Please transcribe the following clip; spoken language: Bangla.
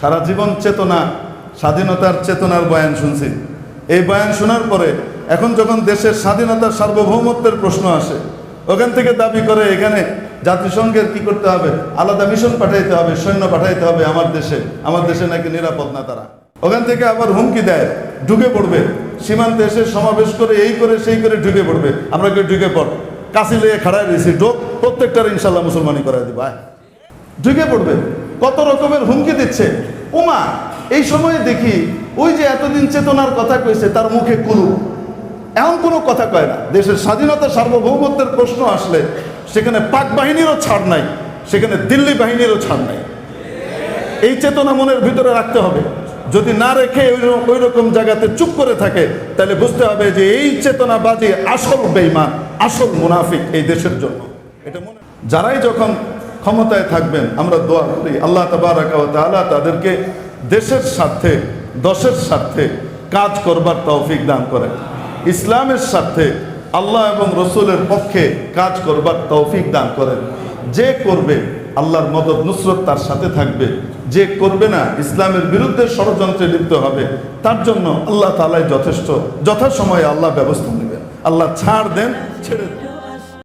সারা জীবন চেতনা, স্বাধীনতার চেতনার বয়ান শুনছি। এই বয়ান শোনার পরে এখন যখন দেশের স্বাধীনতার সার্বভৌমত্বের প্রশ্ন আসে, ওখান থেকে দাবি করে এখানে জাতিসংঘের কি করতে হবে? আলাদা মিশন পাঠাইতে হবে, সৈন্য পাঠাইতে হবে আমার দেশে। আমার দেশে নাকি নিরাপদ না তারা। ওখান থেকে আবার হুমকি দেয়, ঢুকে পড়বে। সীমান্তে এসে সমাবেশ করে এই করে সেই করে ঢুকে পড়বে। আমরা কেউ ঢুকে পড়? কাশি লেগে খাড়ায় রয়েছি ঢোক, প্রত্যেকটার ইনশাল্লাহ মুসলমানি করাই দিব। ঢুকে পড়বে। কত রকমের হুমকি দিচ্ছে। ওমা এই সময়ে দেখি ওই যে এতদিন চেতনার কথা কইছে, তার মুখে কুলু। এমন কোনো কথা কয় না। দেশের স্বাধীনতা সার্বভৌমত্বের প্রশ্ন আসলে সেখানে পাক বাহিনীরও ছাড় নাই, সেখানে দিল্লি বাহিনীরও ছাড় নাই। এই চেতনা মনের ভিতরে রাখতে হবে। যদি না রেখে ওই রকম জায়গাতে চুপ করে থাকে, তাহলে বুঝতে হবে যে এই চেতনাবাজি আসল বেইমান আসল মুনাফিক এই দেশের জন্য। এটা মনে যারাই যখন ক্ষমতায় থাকবেন, আমরা দোয়া করি। আল্লাহ তালা তাদেরকে দেশের স্বার্থে, দশের স্বার্থে কাজ করবার তৌফিক দান করেন। ইসলামের স্বার্থে আল্লাহ এবং রসুলের পক্ষে কাজ করবার তৌফিক দান করেন। যে করবে, আল্লাহর মদত, নুসরত তার সাথে থাকবে। যে করবে না, ইসলামের বিরুদ্ধে ষড়যন্ত্রে লিপ্ত হবে। তার জন্য আল্লাহ তালাই যথেষ্ট, যথাসময়ে আল্লাহ ব্যবস্থা নেবেন। আল্লাহ ছাড় দেন, ছেড়ে দেন।